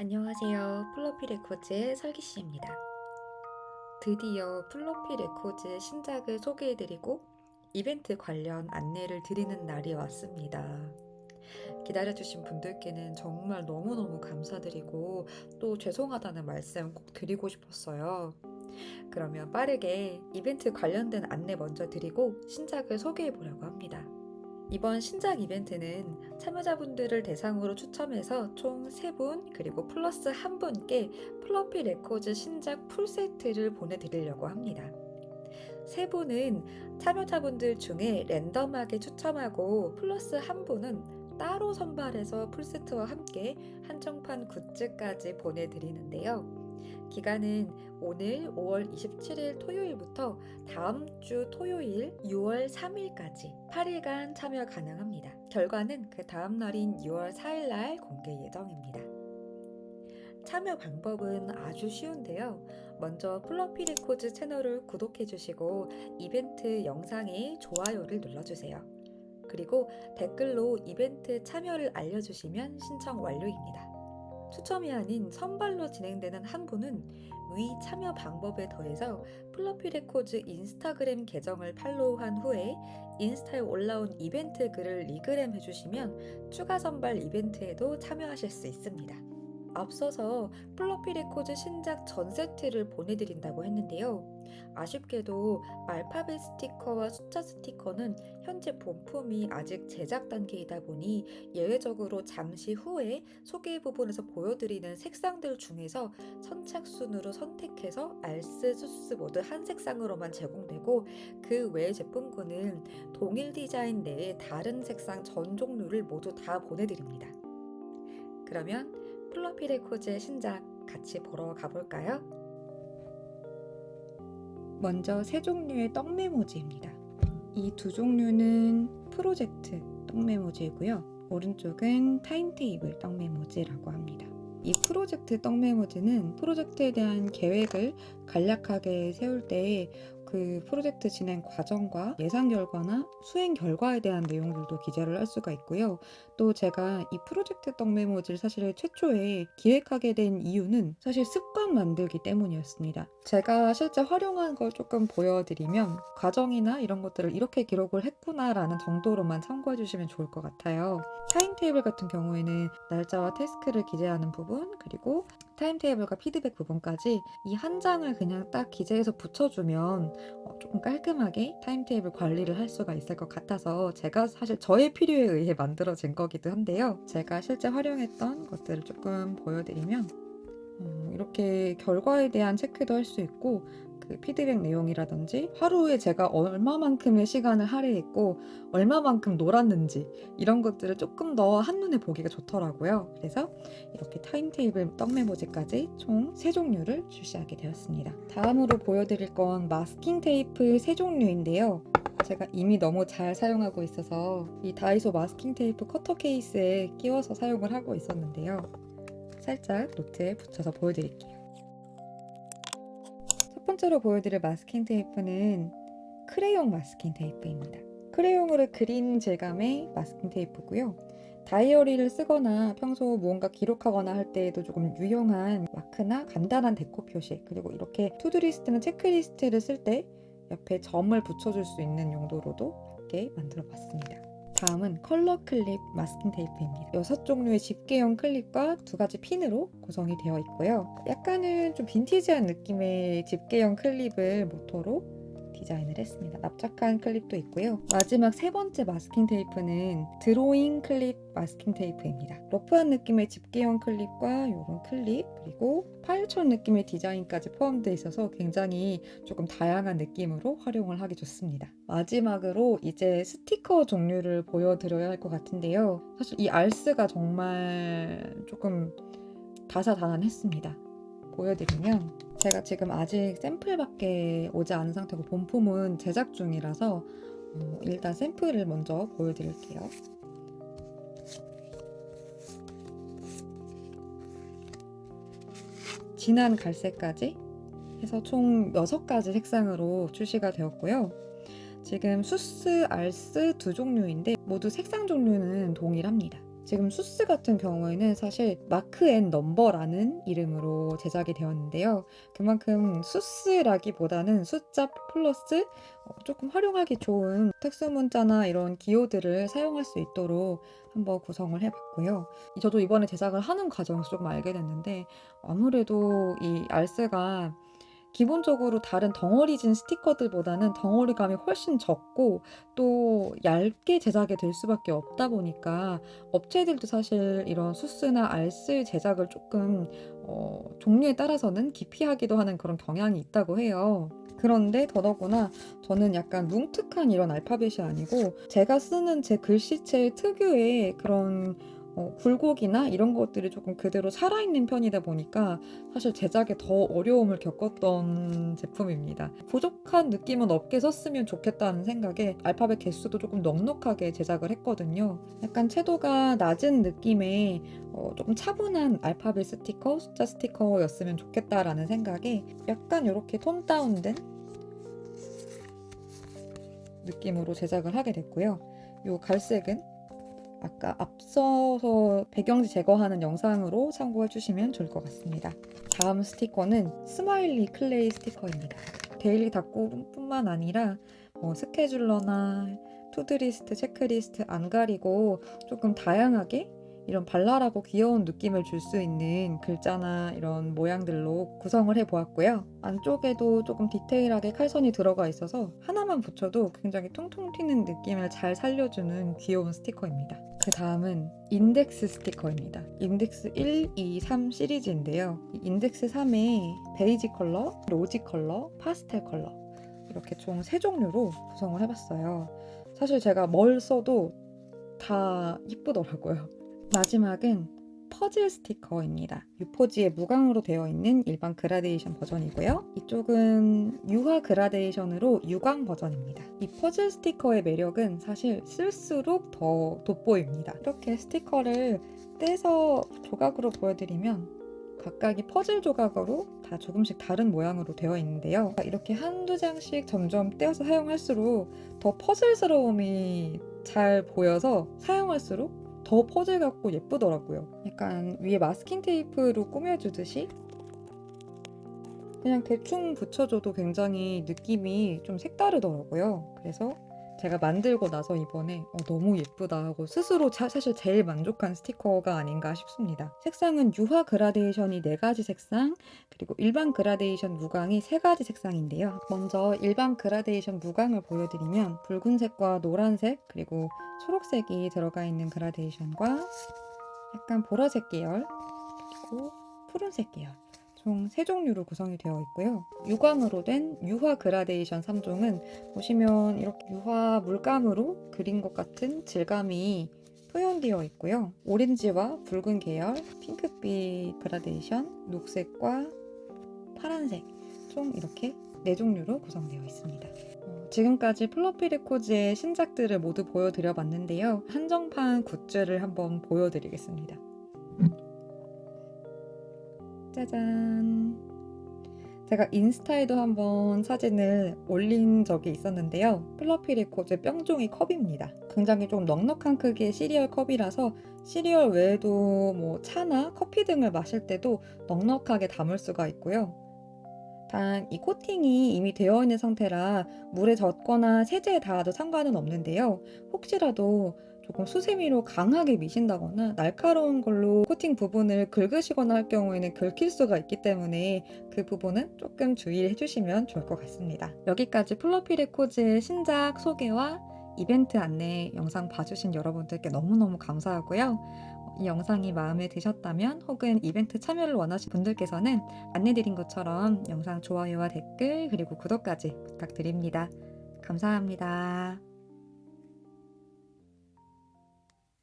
안녕하세요. 플로피 레코즈의 설기씨입니다. 드디어 플로피 레코즈의 신작을 소개해드리고 이벤트 관련 안내를 드리는 날이 왔습니다. 기다려주신 분들께는 정말 너무너무 감사드리고 또 죄송하다는 말씀 꼭 드리고 싶었어요. 그러면 빠르게 이벤트 관련된 안내 먼저 드리고 신작을 소개해 보려고 합니다. 이번 신작 이벤트는 참여자분들을 대상으로 추첨해서 총 3분 그리고 플러스 1분께 플러피 레코즈 신작 풀세트를 보내드리려고 합니다. 세 분은 참여자분들 중에 랜덤하게 추첨하고 플러스 한 분은 따로 선발해서 풀세트와 함께 한정판 굿즈까지 보내드리는데요. 기간은 오늘 5월 27일 토요일부터 다음 주 토요일 6월 3일까지 8일간 참여 가능합니다. 결과는 그 다음 날인 6월 4일 날 공개 예정입니다. 참여 방법은 아주 쉬운데요. 먼저 플러피 레코즈 채널을 구독해 주시고 이벤트 영상에 좋아요를 눌러주세요. 그리고 댓글로 이벤트 참여를 알려주시면 신청 완료입니다. 추첨이 아닌 선발로 진행되는 한 분은 위 참여 방법에 더해서 플러피 레코즈 인스타그램 계정을 팔로우한 후에 인스타에 올라온 이벤트 글을 리그램 해주시면 추가 선발 이벤트에도 참여하실 수 있습니다. 앞서서 플러피 레코즈 신작 전 세트를 보내드린다고 했는데요. 아쉽게도 알파벳 스티커와 숫자 스티커는 현재 본품이 아직 제작 단계이다 보니 예외적으로 잠시 후에 소개 부분에서 보여드리는 색상들 중에서 선착순으로 선택해서 알스, 수스 모두 한 색상으로만 제공되고 그 외 제품군은 동일 디자인 내에 다른 색상 전 종류를 모두 다 보내드립니다. 그러면 플러피 레코즈의 신작 같이 보러 가볼까요? 먼저 세 종류의 떡 메모지입니다. 이 두 종류는 프로젝트 떡 메모지이고요. 오른쪽은 타임테이블 떡 메모지라고 합니다. 이 프로젝트 떡 메모지는 프로젝트에 대한 계획을 간략하게 세울 때 그 프로젝트 진행 과정과 예상 결과나 수행 결과에 대한 내용들도 기재를 할 수가 있고요. 또 제가 이 프로젝트 떡 메모지를 사실 최초에 기획하게 된 이유는 사실 습관 만들기 때문이었습니다. 제가 실제 활용한 걸 조금 보여드리면 과정이나 이런 것들을 이렇게 기록을 했구나라는 정도로만 참고해 주시면 좋을 것 같아요. 타임테이블 같은 경우에는 날짜와 태스크를 기재하는 부분 그리고 타임테이블과 피드백 부분까지 이 한 장을 그냥 딱 기재해서 붙여주면 어, 조금 깔끔하게 타임테이블 관리를 할 수가 있을 것 같아서 제가 사실 저의 필요에 의해 만들어진 거기도 한데요. 제가 실제 활용했던 것들을 조금 보여드리면 음, 이렇게 결과에 대한 체크도 할 수 있고 그 피드백 내용이라든지 하루에 제가 얼마만큼의 시간을 할애했고 얼마만큼 놀았는지 이런 것들을 조금 더 한눈에 보기가 좋더라고요. 그래서 이렇게 타임테이블 떡 메모지까지 총 3종류를 출시하게 되었습니다. 다음으로 보여드릴 건 마스킹 테이프 3종류인데요. 제가 이미 너무 잘 사용하고 있어서 이 다이소 마스킹 테이프 커터 케이스에 끼워서 사용을 하고 있었는데요. 살짝 노트에 붙여서 보여드릴게요. 첫 번째로 보여드릴 마스킹 테이프는 크레용 마스킹 테이프입니다. 크레용으로 그린 질감의 마스킹 테이프고요. 다이어리를 쓰거나 평소 무언가 기록하거나 할 때에도 조금 유용한 마크나 간단한 데코 표시 그리고 이렇게 투두리스트나 체크리스트를 쓸 때 옆에 점을 붙여줄 수 있는 용도로도 함께 만들어 봤습니다. 다음은 컬러 클립 마스킹 테이프입니다. 여섯 종류의 집게형 클립과 두 가지 핀으로 구성이 되어 있고요. 약간은 좀 빈티지한 느낌의 집게형 클립을 모토로 디자인을 했습니다. 납작한 클립도 있고요. 마지막 세 번째 마스킹 테이프는 드로잉 클립 마스킹 테이프입니다. 러프한 느낌의 집게형 클립과 이런 클립 그리고 파일처럼 느낌의 디자인까지 포함되어 있어서 굉장히 조금 다양한 느낌으로 활용을 하기 좋습니다. 마지막으로 이제 스티커 종류를 보여드려야 할 것 같은데요. 사실 이 알스가 정말 조금 다사다난했습니다. 보여드리면 제가 지금 아직 샘플밖에 오지 않은 상태고 본품은 제작 중이라서 어, 일단 샘플을 먼저 보여드릴게요. 진한 갈색까지 해서 총 6가지 색상으로 출시가 되었고요. 지금 수스, 알스 두 종류인데 모두 색상 종류는 동일합니다. 지금 수스 같은 경우에는 사실 마크 앤 넘버라는 이름으로 제작이 되었는데요. 그만큼 수스라기보다는 숫자 플러스 어, 조금 활용하기 좋은 특수 문자나 이런 기호들을 사용할 수 있도록 한번 구성을 해봤고요. 저도 이번에 제작을 하는 과정에서 조금 알게 됐는데 아무래도 이 알스가 기본적으로 다른 덩어리진 스티커들보다는 덩어리감이 훨씬 적고 또 얇게 제작이 될 수밖에 없다 보니까 업체들도 사실 이런 수스나 알스 제작을 조금 어, 종류에 따라서는 기피하기도 하는 그런 경향이 있다고 해요. 그런데 더더구나 저는 약간 뭉툭한 이런 알파벳이 아니고 제가 쓰는 제 글씨체 특유의 그런 어, 굴곡이나 이런 것들이 조금 그대로 살아있는 편이다 보니까 사실 제작에 더 어려움을 겪었던 제품입니다. 부족한 느낌은 없게 썼으면 좋겠다는 생각에 알파벳 개수도 조금 넉넉하게 제작을 했거든요. 약간 채도가 낮은 느낌의 어, 조금 차분한 알파벳 스티커, 숫자 스티커였으면 좋겠다라는 생각에 약간 이렇게 톤 다운된 느낌으로 제작을 하게 됐고요. 이 갈색은 아까 앞서서 배경지 제거하는 영상으로 참고해 주시면 좋을 것 같습니다. 다음 스티커는 스마일리 클레이 스티커입니다. 데일리 닥고뿐만 아니라 뭐 스케줄러나 투드리스트, 체크리스트 안 가리고 조금 다양하게 이런 발랄하고 귀여운 느낌을 줄 수 있는 글자나 이런 모양들로 구성을 해 보았고요. 안쪽에도 조금 디테일하게 칼선이 들어가 있어서 하나만 붙여도 굉장히 통통 튀는 느낌을 잘 살려주는 귀여운 스티커입니다. 그 다음은 인덱스 스티커입니다. 인덱스 1, 2, 3 시리즈인데요. 이 인덱스 3에 베이지 컬러, 로지 컬러, 파스텔 컬러 이렇게 총세 종류로 구성을 해봤어요. 사실 제가 뭘 써도 다 이쁘더라고요. 마지막은 퍼즐 스티커입니다. 유포지에 무광으로 되어 있는 일반 그라데이션 버전이고요. 이쪽은 유화 그라데이션으로 유광 버전입니다. 이 퍼즐 스티커의 매력은 사실 쓸수록 더 돋보입니다. 이렇게 스티커를 떼서 조각으로 보여드리면 각각이 퍼즐 조각으로 다 조금씩 다른 모양으로 되어 있는데요. 이렇게 한두 장씩 점점 떼어서 사용할수록 더 퍼즐스러움이 잘 보여서 사용할수록 더 퍼즐 같고 예쁘더라고요. 약간 위에 마스킹 테이프로 꾸며주듯이 그냥 대충 붙여줘도 굉장히 느낌이 좀 색다르더라고요. 그래서 제가 만들고 나서 이번에 어, 너무 예쁘다 하고 스스로 자, 사실 제일 만족한 스티커가 아닌가 싶습니다. 색상은 유화 그라데이션이 4가지 색상, 그리고 일반 그라데이션 무광이 3가지 색상인데요. 먼저 일반 그라데이션 무광을 보여드리면 붉은색과 노란색, 그리고 초록색이 들어가 있는 그라데이션과 약간 보라색 계열, 그리고 푸른색 계열. 총세 종류로 구성이 되어 있고요. 유광으로 된 유화 그라데이션 3종은 보시면 이렇게 유화 물감으로 그린 것 같은 질감이 표현되어 있고요. 오렌지와 붉은 계열, 핑크빛 그라데이션, 녹색과 파란색 총 이렇게 네 종류로 구성되어 있습니다. 어, 지금까지 플로피 레코즈의 신작들을 모두 보여드려 봤는데요. 한정판 굿즈를 한번 보여드리겠습니다. 짜잔. 제가 인스타에도 한번 사진을 올린 적이 있었는데요. 플러피 레코즈 뿅종이 컵입니다. 굉장히 좀 넉넉한 크기의 시리얼 컵이라서 시리얼 외에도 뭐 차나 커피 등을 마실 때도 넉넉하게 담을 수가 있고요. 단 이 코팅이 이미 되어 있는 상태라 물에 젖거나 세제에 닿아도 상관은 없는데요. 혹시라도 조금 수세미로 강하게 미신다거나 날카로운 걸로 코팅 부분을 긁으시거나 할 경우에는 긁힐 수가 있기 때문에 그 부분은 조금 주의를 해주시면 좋을 것 같습니다. 여기까지 플로피 레코즈의 신작 소개와 이벤트 안내 영상 봐주신 여러분들께 너무너무 감사하고요. 이 영상이 마음에 드셨다면 혹은 이벤트 참여를 원하시는 분들께서는 안내드린 것처럼 영상 좋아요와 댓글 그리고 구독까지 부탁드립니다. 감사합니다.